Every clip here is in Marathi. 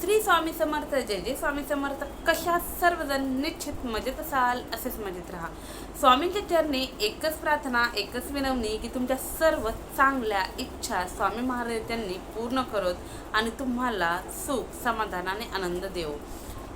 श्री स्वामी समर्थ जय जय स्वामी समर्थ. कशा सर्वजण निश्चित मजेत असाल असेच मजेत राहा. स्वामींच्या चरणी एकच प्रार्थना एकच विनवणी की तुमच्या सर्व चांगल्या इच्छा स्वामी महाराज पूर्ण करत आणि तुम्हाला सुख समाधान आणि आनंद देव.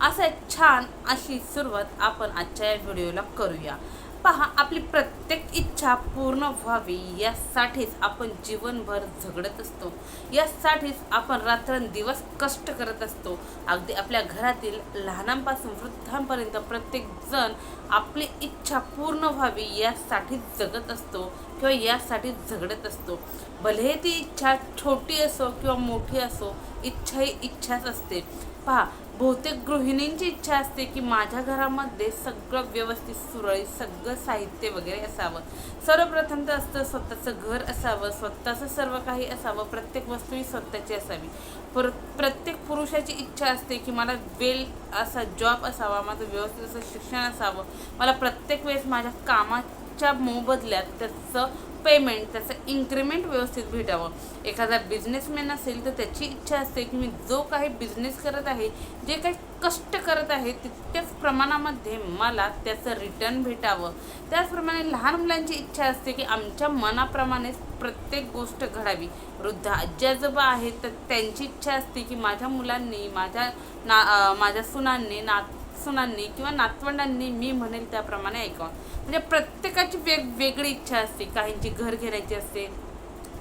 असं एक छान अशी सुरुवात आपण आजच्या या व्हिडिओला करूया. पहा आपली प्रत्येक इच्छा पूर्ण व्हावी यासाठीच आपण जीवनभर झगडत असतो. यासाठीच आपण रात्रंदिवस कष्ट करत असतो. अगदी आपल्या घरातील लहानांपासून वृद्धांपर्यंत प्रत्येक जण आपली इच्छा पूर्ण व्हावी यासाठी जगत असतो किंवा यासाठी झगडत असतो. भले ती इच्छा छोटी असो किंवा मोठी असो इच्छा ही इच्छाच असते. पहा बहुतेक गृहिणींची इच्छा असते की माझ्या घरामध्ये सगळं व्यवस्थित सुरळीत सगळं साहित्य वगैरे असावं. सर्वप्रथम तर असतं स्वतःचं घर असावं स्वतःचं सर्व काही असावं प्रत्येक वस्तू ही स्वतःची असावी. पर प्रत्येक पुरुषाची इच्छा असते की मला वेल असा जॉब असावा माझं व्यवस्थित असं शिक्षण असावं. मला प्रत्येक वेळेस माझ्या कामात च्या मोबदल्यात त्याचं पेमेंट त्याचं इन्क्रिमेंट व्यवस्थित भेटावं. एखादा बिझनेसमॅन असेल तर त्याची इच्छा असते की मी जो काही बिझनेस करत आहे जे काही कष्ट करत आहे तितक्याच प्रमाणामध्ये मला त्याचं रिटर्न भेटावं. त्याचप्रमाणे लहान मुलांची इच्छा असते की आमच्या मनाप्रमाणेच प्रत्येक गोष्ट घडावी. वृद्ध आजी आजोबा आहेत तर त्यांची इच्छा असते की माझ्या मुलांनी माझ्या ना माझ्या सुनांनी नात सुनांनी किंवा नातवंडांनी मी म्हणेल त्याप्रमाणे ऐकावं. म्हणजे प्रत्येकाची वेगवेगळी इच्छा असते. काहींची घर घेण्याची असते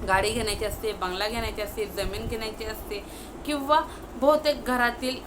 गाडी घेण्याची असते बंगला घेण्याची असते जमीन घेण्याची असते किंवा बहुतेक घरातील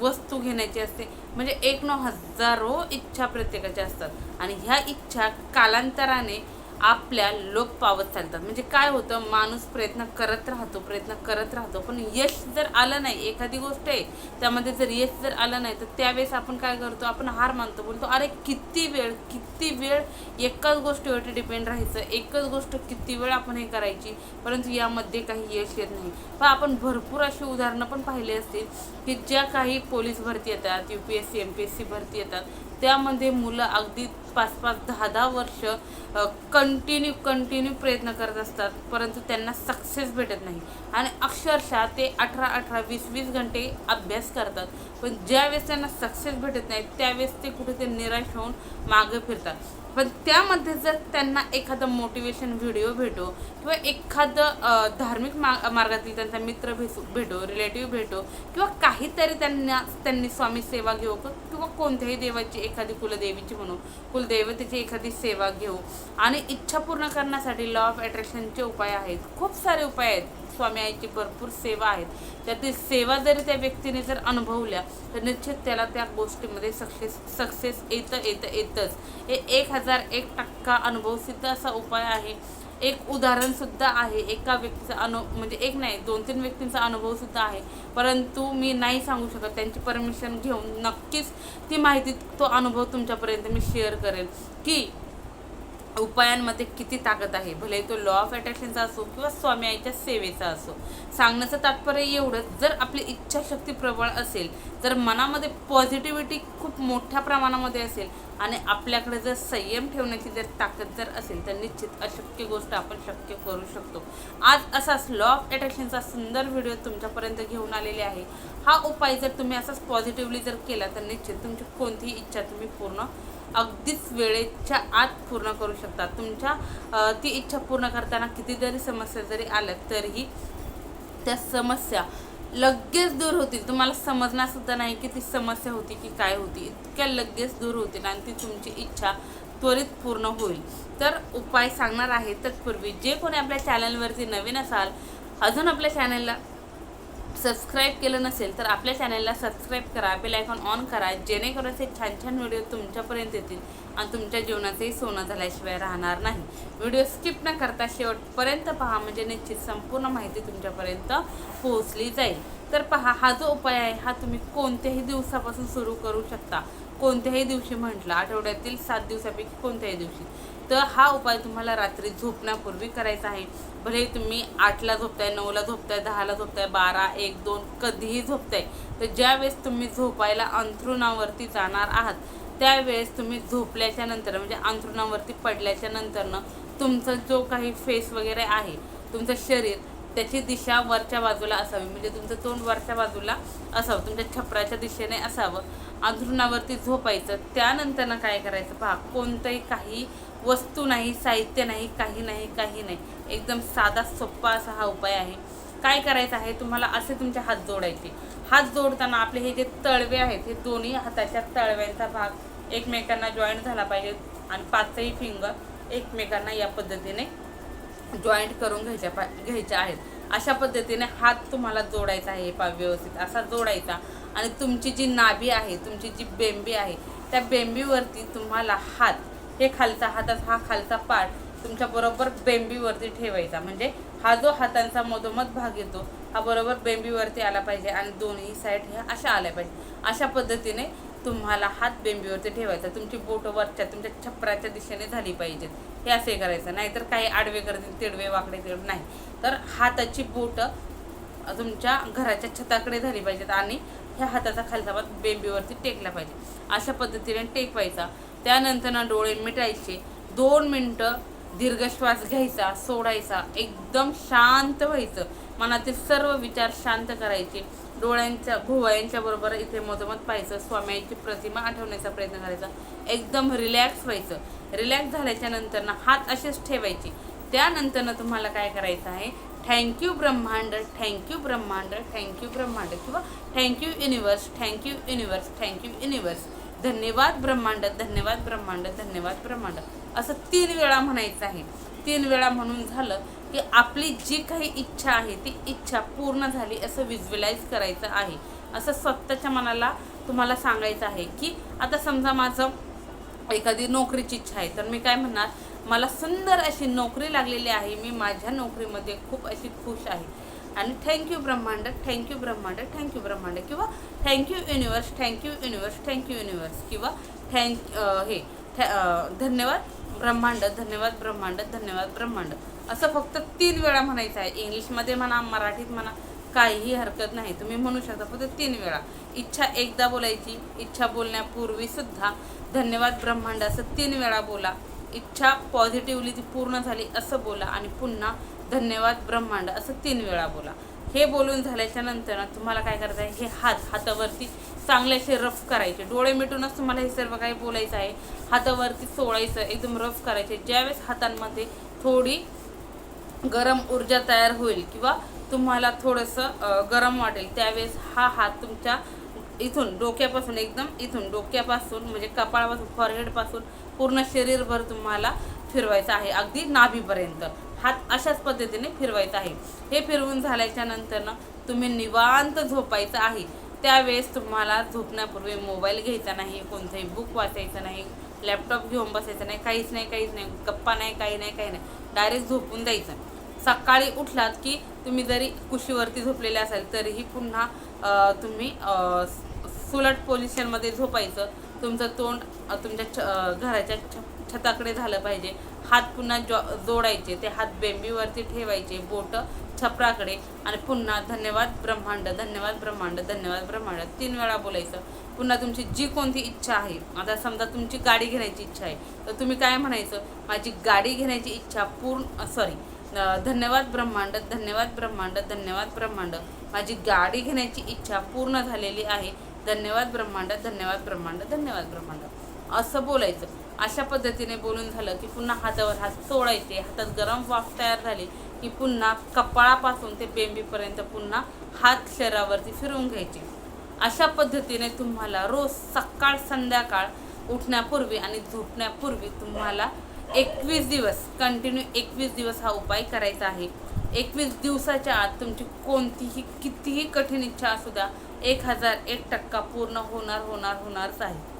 वस्तू घेण्याची असते. म्हणजे एक नऊ हजारो इच्छा प्रत्येकाच्या असतात. आणि ह्या इच्छा कालांतराने आपल्या लोप पावत चालतात. म्हणजे काय होतं माणूस प्रयत्न करत राहतो प्रयत्न करत राहतो. पण यश जर आलं नाही एखादी गोष्ट आहे त्यामध्ये जर यश जर आलं नाही तर त्यावेळेस आपण काय करतो आपण हार मानतो बोलतो अरे किती वेळ किती वेळ एकाच गोष्टीवरती डिपेंड राहायचं एकच गोष्ट किती वेळ आपण हे करायची? परंतु यामध्ये काही यश येत नाही. पण आपण भरपूर अशी उदाहरणं पण पाहिली असतील की ज्या काही पोलीस भरती येतात U P S C M P S C भरती येतात त्यामध्ये मुलं अगदी पाच पाच दहा दहा वर्ष कंटिन्यू कंटिन्यू प्रयत्न करत असतात. परंतु त्यांना सक्सेस भेटत नाही. आणि अक्षरशः ते अठरा अठरा वीस वीस घंटे अभ्यास करतात. पण ज्यावेळेस त्यांना सक्सेस भेटत नाही त्यावेळेस ते कुठे ते निराश होऊन मागं फिरतात. पण त्यामध्ये जर त्यांना एखादं मोटिवेशन व्हिडिओ भेटो किंवा एखादं धार्मिक मा मार्गातील त्यांचा मित्र भेसू भेटो रिलेटिव्ह भेटो किंवा काहीतरी त्यांना त्यांनी स्वामी सेवा घेऊ किंवा कोणत्याही देवाची एखादी कुलदेवीची म्हणू कुलदैवतेची एखादी सेवा घेऊ आणि इच्छा पूर्ण करण्यासाठी लॉ ऑफ अट्रॅक्शनचे उपाय आहेत. खूप सारे उपाय आहेत. स्वामी आईची भरपूर सेवा आहेत. त्यातील सेवा जरी त्या व्यक्तीने जर अनुभवल्या तर निश्चित त्याला त्या गोष्टीमध्ये सक्सेस सक्सेस येतं येतं येतंच. हे एक हजार एक टक्का अनुभवसिद्ध असा उपाय आहे. एक उदाहरणसुद्धा आहे. एका व्यक्तीचा अनु म्हणजे एक नाही दोन तीन व्यक्तींचा अनुभवसुद्धा आहे. परंतु मी नाही सांगू शकत. त्यांची परमिशन घेऊन नक्कीच ती माहिती तो अनुभव तुमच्यापर्यंत मी शेअर करेन. की उपायांमध्ये किती ताकद आहे? भले तो लॉ ऑफ अट्रॅक्शनचा असो किंवा स्वामी आईच्या सेवेचा असो. सांगण्याचं तात्पर्य एवढंच जर आपली इच्छाशक्ती प्रबळ असेल जर मनामध्ये पॉझिटिव्हिटी खूप मोठ्या प्रमाणामध्ये असेल आणि आपल्याकडे जर संयम ठेवण्याची जर ताकद जर असेल तर निश्चित अशक्य गोष्ट आपण शक्य करू शकतो. आज असाच लॉ ऑफ अट्रॅक्शनचा सुंदर व्हिडिओ तुमच्यापर्यंत घेऊन आलेले आहे. हा उपाय जर तुम्ही असाच पॉझिटिव्हली जर केला तर निश्चित तुमची कोणतीही इच्छा तुम्ही पूर्ण अगदीच वेळेच्या आत पूर्ण करू शकता तुमच्या ती इच्छा पूर्ण करताना किती जरी समस्या जरी आल्या तरीही त्या समस्या लगेच दूर होतील. तुम्हाला समजणारसुद्धा नाही की ती समस्या होती की काय होती. इतक्या लगेच दूर होतील आणि ती तुमची इच्छा त्वरित पूर्ण होईल. तर उपाय सांगणार आहे तत्पूर्वी जे कोणी आपल्या चॅनलवरती नवीन असाल अजून आपल्या चॅनलला सबस्क्राईब केलं नसेल तर आपल्या चॅनलला सबस्क्राईब करा बेल आयकॉन ऑन करा जेणेकरून असे छान छान व्हिडिओ तुमच्यापर्यंत येतील आणि तुमच्या जीवनाचंही सोनं झाल्याशिवाय राहणार नाही. व्हिडिओ स्किप न करता शेवटपर्यंत पहा म्हणजे निश्चित संपूर्ण माहिती तुमच्यापर्यंत पोहोचली जाईल. तर पहा हा जो उपाय आहे हा तुम्ही कोणत्याही दिवसापासून सुरू करू शकता. कोणत्याही दिवशी म्हटलं आठवड्यातील सात दिवसापैकी कोणत्याही दिवशी. तर हा उपाय तुम्हाला रात्री झोपण्यापूर्वी करायचा आहे. भले तुम्ही आठला झोपताय नऊला झोपताय दहाला झोपताय बारा एक दोन कधीही झोपताय तर ज्यावेळेस तुम्ही झोपायला अंथरुणावरती जाणार आहात त्यावेळेस तुम्ही झोपल्याच्या नंतर म्हणजे अंथरुणावरती पडल्याच्या नंतरनं तुमचा जो काही फेस वगैरे आहे तुमचं शरीर त्याची दिशा वरच्या बाजूला असावी. म्हणजे तुमचं तोंड वरच्या बाजूला असावं. तुमच्या छपराच्या दिशेने असावं. अंथरुणावरती झोपायचं. त्यानंतर ना काय करायचं पहा? कोणतंही काही वस्तू नाही साहित्य नाही काही नाही काही नाही. एकदम साधा सोप्पा असा हा उपाय आहे. काय करायचं आहे? तुम्हाला असे तुमचे हात जोडायचे. हात जोडताना आपले हे जे तळवे आहेत हे दोन्ही हाताच्या तळव्यांचा भाग एकमेकांना जॉईंट झाला पाहिजे. आणि पाचही फिंगर एकमेकांना या पद्धतीने जॉईंट करून घ्यायच्या पा घ्यायच्या आहेत. अशा पद्धतीने हात तुम्हाला जोडायचा आहे पा व्यवस्थित असा जोडायचा. आणि तुमची जी नाभी आहे तुमची जी बेंबी आहे त्या बेंबीवरती तुम्हाला हात हे खालचा हाताचा हा खालचा पाठ तुमच्याबरोबर बेंबीवरती ठेवायचा. म्हणजे हा जो हातांचा मधोमध भाग येतो हा बरोबर बेंबीवरती आला पाहिजे आणि दोन्ही साईड ह्या अशा आल्या पाहिजे. अशा पद्धतीने तुम्हाला हात बेंबीवरती ठेवायचा. तुमची बोटं वरच्या तुमच्या छपराच्या दिशेने झाली पाहिजेत. हे असे करायचं नाहीतर काही आडवे करतील तिडवे वाकडे तिड नाही. तर हाताची बोट तुमच्या घराच्या छताकडे झाली पाहिजेत आणि ह्या हाताचा खालचा भाग बेंबीवरती टेकला पाहिजे. अशा पद्धतीने टेकवायचा. त्यानंतर ना डोळे मिटायचे. दोन मिनटं दीर्घ श्वास घ्यायचा सोडायचा. एकदम शांत व्हायचं. मनातील सर्व विचार शांत करायचे. डोळ्यांच्या भुवयांच्या बरोबर इथे मोजमत पाहायचं. स्वाम्यांची प्रतिमा आठवण्याचा प्रयत्न करायचा. एकदम रिलॅक्स व्हायचं. रिलॅक्स झाल्याच्यानंतर ना हात असेच ठेवायचे. त्यानंतरनं तुम्हाला काय करायचं आहे? थँक्यू ब्रह्मांड थँक्यू ब्रह्मांड थँक्यू ब्रह्मांड किंवा thank you universe thank you universe thank you universe धन्यवाद ब्रह्मांड धन्यवाद ब्रह्मांड धन्यवाद ब्रह्मांड. असं तीन वेळा म्हणायचं आहे. तीन वेळा म्हणून झालं की आपली जी काही इच्छा आहे ती इच्छा पूर्ण झाली असं विज्युअलाइज करायचं आहे. असं स्वतःच्या मनाला तुम्हाला सांगायचं आहे की आता समजा माझं एखादी नोकरीची इच्छा आहे तर मी काय म्हणणार? मला सुंदर अशी नोकरी लागलेली आहे मी माझ्या नोकरीमध्ये खूप अशी खुश आहे. आणि थँक्यू ब्रह्मांड थँक्यू ब्रह्मांड थँक्यू ब्रह्मांड किंवा thank you universe thank you universe thank you universe किंवा थँक हे थ धन्यवाद ब्रह्मांड धन्यवाद ब्रह्मांड धन्यवाद ब्रह्मांड. असं फक्त तीन वेळा म्हणायचं आहे. इंग्लिशमध्ये म्हणा मराठीत म्हणा काहीही हरकत नाही. तुम्ही म्हणू शकता फक्त तीन वेळा. इच्छा एकदा बोलायची. इच्छा बोलण्यापूर्वी सुद्धा धन्यवाद ब्रह्मांड असं तीन वेळा बोला. इच्छा पॉझिटिव्हली ती पूर्ण झाली असं बोला आणि पुन्हा धन्यवाद ब्रह्मांड असं तीन वेळा बोला. हे बोलून झाल्याच्यानंतर तुम्हाला काय करायचं आहे? हे हात हातावरती चांगलेसे रफ करायचे. डोळे मिटूनच तुम्हाला हे सर्व काही बोलायचं आहे. हातावरती सोडायचं एकदम रफ करायचे. ज्यावेळेस हातांमध्ये थोडी गरम ऊर्जा तयार होईल किंवा तुम्हाला थोडंसं गरम वाटेल त्यावेळेस हा हात तुमच्या इथून डोक्यापासून एकदम इथून डोक्यापासून म्हणजे कपाळापासून फॉरहेडपासून पूर्ण शरीरभर तुम्हाला फिरवायचं आहे अगदी नाभीपर्यंत. हात अशाच पद्धतीने फिरवायचा आहे. हे फिरवून झाल्याच्या नंतरनं तुम्ही निवांत झोपायचं आहे. त्यावेळेस तुम्हाला झोपण्यापूर्वी मोबाईल घ्यायचा नाही कोणतंही बुक वाचायचं नाही लॅपटॉप घेऊन बसायचं नाही काहीच नाही काहीच नाही गप्पा नाही काही नाही काही नाही. डायरेक्ट झोपून द्यायचं सकाळी उठलात की तुम्ही जरी कुशीवरती झोपलेले असाल तरीही पुन्हा तुम्ही सुलट पोझिशनमध्ये झोपायचं. तुमचं तोंड तुमच्या छ घराच्या छ छताकडे झालं पाहिजे. हात पुन्हा जॉ जोडायचे ते हात बेंबीवरती ठेवायचे बोट छपराकडे. आणि पुन्हा धन्यवाद ब्रह्मांड धन्यवाद ब्रह्मांड धन्यवाद ब्रह्मांड. तीन वेळा बोलायचं. पुन्हा तुमची जी कोणती इच्छा आहे आता समजा तुमची गाडी घेण्याची इच्छा आहे तर तुम्ही काय म्हणायचं? माझी गाडी घेण्याची इच्छा पूर्ण सॉरी धन्यवाद ब्रह्मांड धन्यवाद ब्रह्मांड धन्यवाद ब्रह्मांड. माझी गाडी घेण्याची इच्छा पूर्ण झालेली आहे. धन्यवाद ब्रह्मांड धन्यवाद ब्रह्मांड धन्यवाद ब्रह्मांड. असं बोलायचं. अशा पद्धतीने बोलून झालं की पुन्हा हातावर हात सोडायचे हातात गरम वाफ तयार झाली की पुन्हा कपाळापासून ते बेंबीपर्यंत पुन्हा हात शरीरावरती फिरवून घ्यायचे. अशा पद्धतीने तुम्हाला रोज सकाळ संध्याकाळ उठण्यापूर्वी आणि झोपण्यापूर्वी तुम्हाला एकवीस दिवस कंटिन्यू एकवीस दिवस हा उपाय करायचा आहे. एकवीस दिवसाच्या आत तुमची कोणतीही कितीही कठीण इच्छा असू द्या एक हजार एक टक्का पूर्ण होणार होणार होणारच आहे.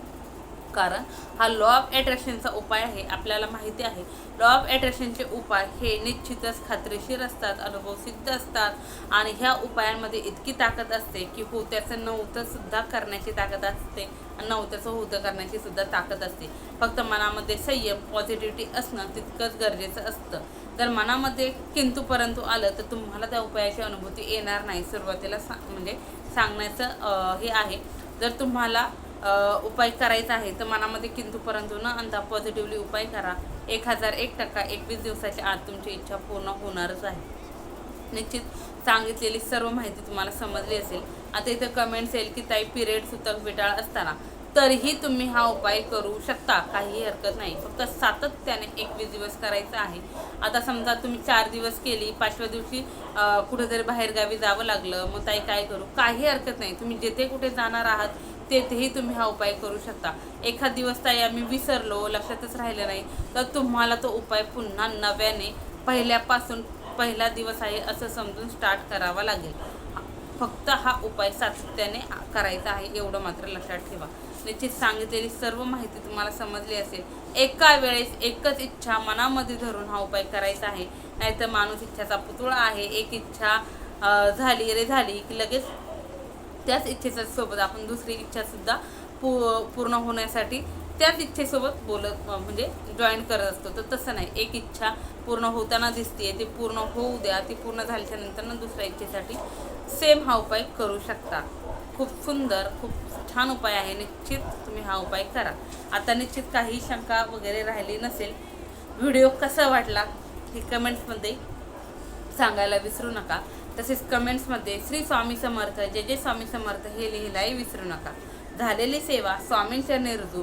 कारण हा लॉ ऑफ अट्रॅक्शनचा उपाय आहे आपल्याला माहिती आहे. लॉ ऑफ अट्रॅक्शनचे उपाय हे निश्चितच खात्रीशीर असतात अनुभव सिद्ध असतात आणि ह्या उपायांमध्ये इतकी ताकद असते की हो त्याचं नव्हतं सुद्धा करण्याची ताकद असते. नव्हत्याचं होतं करण्याची सुद्धा ताकद असते. फक्त मनामध्ये संयम पॉझिटिव्हिटी असणं तितकंच गरजेचं असतं. जर मनामध्ये किंतू परंतु आलं तर तुम्हाला त्या उपायाची अनुभूती येणार नाही. सुरुवातीला सा म्हणजे सांगण्याचं हे आहे. जर तुम्हाला उपाय करायचा आहे तर मनामध्ये किंतू परंतु न आणता पॉझिटिव्हली उपाय करा. एक हजार एक टक्का एकवीस दिवसाच्या आत तुमची इच्छा पूर्ण होणारच आहे. निश्चित सांगितलेली सर्व माहिती तुम्हाला समजली असेल. आता इथं कमेंट्स येईल की ताई पिरियड सुतक विटाळ असताना. तरीही तुम्ही हा उपाय करू शकता. काही हरकत नाही. फक्त सातत्याने एकवीस दिवस करायचा आहे. आता समजा तुम्ही चार दिवस केली पाचव्या दिवशी कुठेतरी बाहेरगावी जावं लागलं. मग ताई काय करू? काही हरकत नाही. तुम्ही जेथे कुठे जाणार आहात तेथेही तुम्ही हा उपाय करू शकता. एखाद दिवस ताई आम्ही विसरलो लक्षातच राहिलं नाही तर तुम्हाला तो उपाय पुन्हा नव्याने पहिल्यापासून पहिला दिवस आहे असं समजून स्टार्ट करावा लागेल. फक्त हा उपाय सातत्याने करायचा आहे एवढं मात्र लक्षात ठेवा. निश्चित सांगितलेली सर्व माहिती तुम्हाला समजली असेल. एका वेळेस एकच इच्छा मनामध्ये धरून हा उपाय करायचा आहे. नाहीतर माणूस इच्छाचा पुतळा आहे एक इच्छा झाली रे झाली की लगेच त्याच इच्छेच्या सोबत आपण दुसरी इच्छासुद्धा पू पूर्ण होण्यासाठी त्याच इच्छेसोबत बोलत म्हणजे जॉईन करत असतो. तर तसं नाही. एक इच्छा पूर्ण होताना दिसते ती पूर्ण होऊ द्या ती पूर्ण झाल्याच्यानंतर दुसऱ्या इच्छेसाठी सेम हा उपाय करू शकता. खूप सुंदर खूप छान उपाय आहे. निश्चित तुम्ही हा उपाय करा. आता निश्चित काही शंका वगैरे राहिली नसेल व्हिडिओ कसा वाटला हे कमेंट्समध्ये सांगायला विसरू नका. तसेच कमेंट्समध्ये श्री स्वामी समर्थ जे जे स्वामी समर्थ हे लिहिलाही विसरू नका. झालेली सेवा स्वामींच्या निर्जू